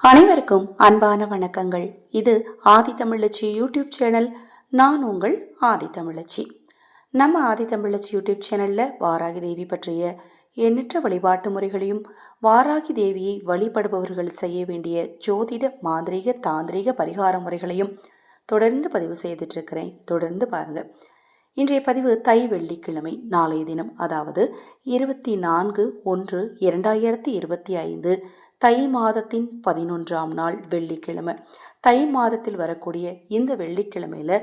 அனைவருக்கும் அன்பான வணக்கங்கள். இது ஆதி தமிழச்சி யூடியூப் சேனல். நான் உங்கள் ஆதி தமிழச்சி நம்ம ஆதி தமிழச்சி யூடியூப் சேனலில் வாராகி தேவி பற்றிய எண்ணற்ற வழிபாட்டு முறைகளையும் வாராகி தேவியை வழிபடுபவர்கள் செய்ய வேண்டிய ஜோதிட மாந்திரீக தாந்திரீக பரிகார முறைகளையும் தொடர்ந்து பதிவு செய்துட்ருக்கிறேன் தொடர்ந்து பாருங்கள் இன்றைய பதிவு தை வெள்ளிக்கிழமை நாளைய தினம் அதாவது இருபத்தி நான்கு ஒன்று இரண்டாயிரத்தி இருபத்தி ஐந்து தை மாதத்தின் பதினொன்றாம் நாள் வெள்ளிக்கிழமை. தை மாதத்தில் வரக்கூடிய இந்த வெள்ளிக்கிழமையில்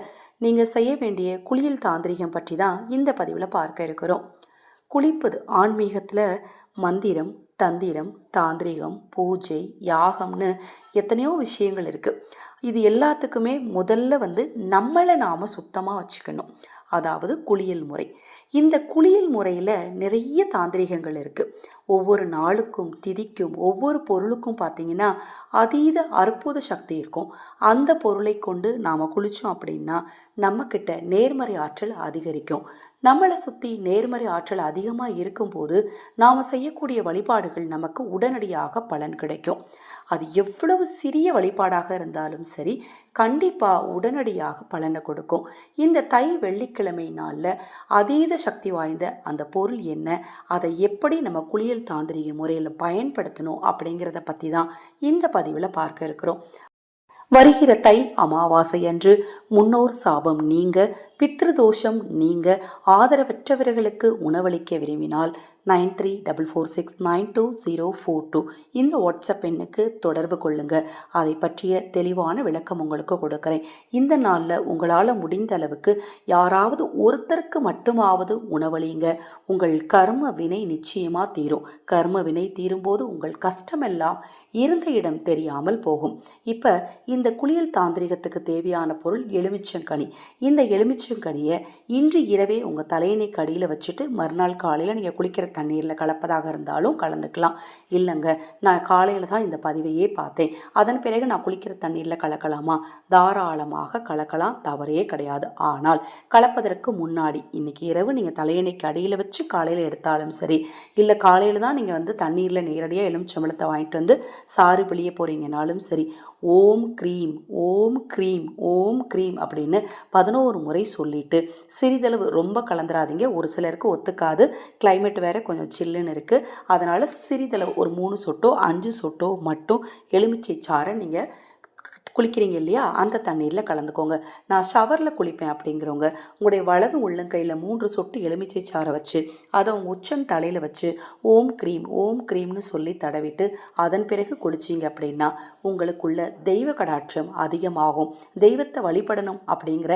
நீங்கள் செய்ய வேண்டிய குளியல் தாந்திரிகம் பற்றி தான் இந்த பதிவில் பார்க்க இருக்கிறோம். குளிப்பது ஆன்மீகத்தில் மந்திரம் தந்திரம் தாந்திரிகம் பூஜை யாகம்னு எத்தனையோ விஷயங்கள் இருக்குது இது எல்லாத்துக்குமே முதல்ல வந்து நம்மளை நாம் சுத்தமாக வச்சுக்கணும். அதாவது குளியல் முறை. இந்த குளியல் முறையில் நிறைய தாந்திரிகங்கள் இருக்குது ஒவ்வொரு நாளுக்கும் திதிக்கும் ஒவ்வொரு பொருளுக்கும் பார்த்தீங்கன்னா அதீத அற்புத சக்தி இருக்கும். அந்த பொருளை கொண்டு நாம் குளித்தோம் அப்படின்னா நம்மக்கிட்ட நேர்மறை ஆற்றல் அதிகரிக்கும். நம்மளை சுற்றி நேர்மறை ஆற்றல் அதிகமாக இருக்கும்போது நாம் செய்யக்கூடிய வழிபாடுகள் நமக்கு உடனடியாக பலன் கிடைக்கும். அது எவ்வளவு சிறிய வழிபாடாக இருந்தாலும் சரி கண்டிப்பாக உடனடியாக பலனை கொடுக்கும். இந்த தை வெள்ளிக்கிழமை நாளில் அதீத சக்தி வாய்ந்த அந்த பொருள் என்ன அதை எப்படி நம்ம குளியல் தாந்திரிக முறையில் பயன்படுத்தணும் அப்படிங்கிறத பற்றி தான் இந்த பதிவில் பார்க்க இருக்கிறோம். வருகிற தை அமாவாசை அன்று முன்னோர் சாபம் நீங்க பித்ருதோஷம் நீங்க ஆதரவற்றவர்களுக்கு உணவளிக்க விரும்பினால் nine three double four six nine two zero four two. இந்த வாட்ஸ்அப் எண்ணுக்கு தொடர்பு கொள்ளுங்கள் அதை பற்றிய தெளிவான விளக்கம் உங்களுக்கு கொடுக்குறேன். இந்த நாளில் உங்களால் முடிந்த அளவுக்கு யாராவது ஒருத்தருக்கு மட்டுமாவது உணவளிங்க உங்கள் கர்ம வினை நிச்சயமாக தீரும். கர்ம வினை தீரும்போது உங்கள் கஷ்டமெல்லாம் இருந்த இடம் தெரியாமல் போகும். இப்போ இந்த குளியல் தாந்திரிகத்துக்கு தேவையான பொருள் எலுமிச்சங்கனி. இந்த எலுமிச்சங்கனியை இன்று இரவே உங்கள் தலையணை கடியில் வச்சுட்டு மறுநாள் காலையில் நீங்கள் குளிக்கிற தண்ணீரில் கலப்பதாக இருந்தாலும் கலந்துக்கலாம். இல்லைங்க நான் காலையில் தான் இந்த பதிவையே பார்த்தேன். அதன் பிறகு நான் குளிக்கிற தண்ணீரில் கலக்கலாமா? தாராளமாக கலக்கலாம் தவறே கிடையாது. ஆனால் கலப்பதற்கு முன்னாடி இன்னைக்கு இரவு நீங்கள் தலையணைக்கு அடியில் வச்சு காலையில் எடுத்தாலும் சரி இல்லை காலையில் தான் நீங்கள் வந்து தண்ணீரில் நேரடியாக எலுமிச்சம்பழத்தை வாங்கிட்டு வந்து சாறு பிழிய போகிறீங்கனாலும் சரி ஓம் க்ரீம் ஓம் க்ரீம் ஓம் க்ரீம் அப்படின்னு பதினோரு முறை சொல்லிட்டு சிறிதளவு ரொம்ப கலந்துராதீங்க. ஒரு சிலருக்கு ஒத்துக்காது. கிளைமேட் வேறு கொஞ்சம் சில்லுன்னு இருக்குது அதனால் சிறிதளவு ஒரு மூணு சொட்டோ அஞ்சு சொட்டோ மட்டும் எலுமிச்சை சாறை நீங்கள் குளிக்கிறீங்க இல்லையா? அந்த தண்ணீரில் கலந்துக்கோங்க. நான் ஷவரில் குளிப்பேன் அப்படிங்கிறவங்க உங்களுடைய வலது உள்ளங்கையில் மூன்று சொட்டு எலுமிச்சை சாறை வச்சு அதை உங்கள் உச்சம் தலையில் வச்சு ஓம் க்ரீம் ஓம் க்ரீம்னு சொல்லி தடவிட்டு அதன் பிறகு குளிச்சிங்க அப்படின்னா உங்களுக்குள்ள தெய்வ கடாட்சம் அதிகமாகும். தெய்வத்தை வழிபடணும் அப்படிங்கிற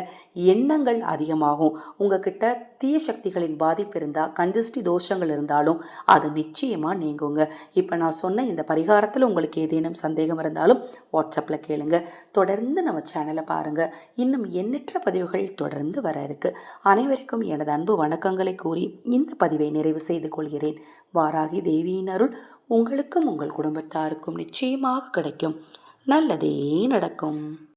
எண்ணங்கள் அதிகமாகும். உங்ககிட்ட தீய சக்திகளின் பாதிப்பு இருந்தால் கண்டிஸ்டி தோஷங்கள் இருந்தாலும் அது நிச்சயமாக நீங்குங்க. இப்போ நான் சொன்ன இந்த பரிகாரத்தில் உங்களுக்கு ஏதேனும் சந்தேகம் இருந்தாலும் வாட்ஸ்அப்பில் கேளுங்கள் தொடர்ந்து நம்ம சேனலை பாருங்கள் இன்னும் எண்ணற்ற பதிவுகள் தொடர்ந்து வர இருக்கு. அனைவருக்கும் எனது அன்பு வணக்கங்களை கூறி இந்த பதிவை நிறைவு செய்து கொள்கிறேன். வாராகி தேவியின் அருள். உங்களுக்கும் உங்கள் குடும்பத்தாருக்கும் நிச்சயமாக கிடைக்கும். நல்லதே நடக்கும்.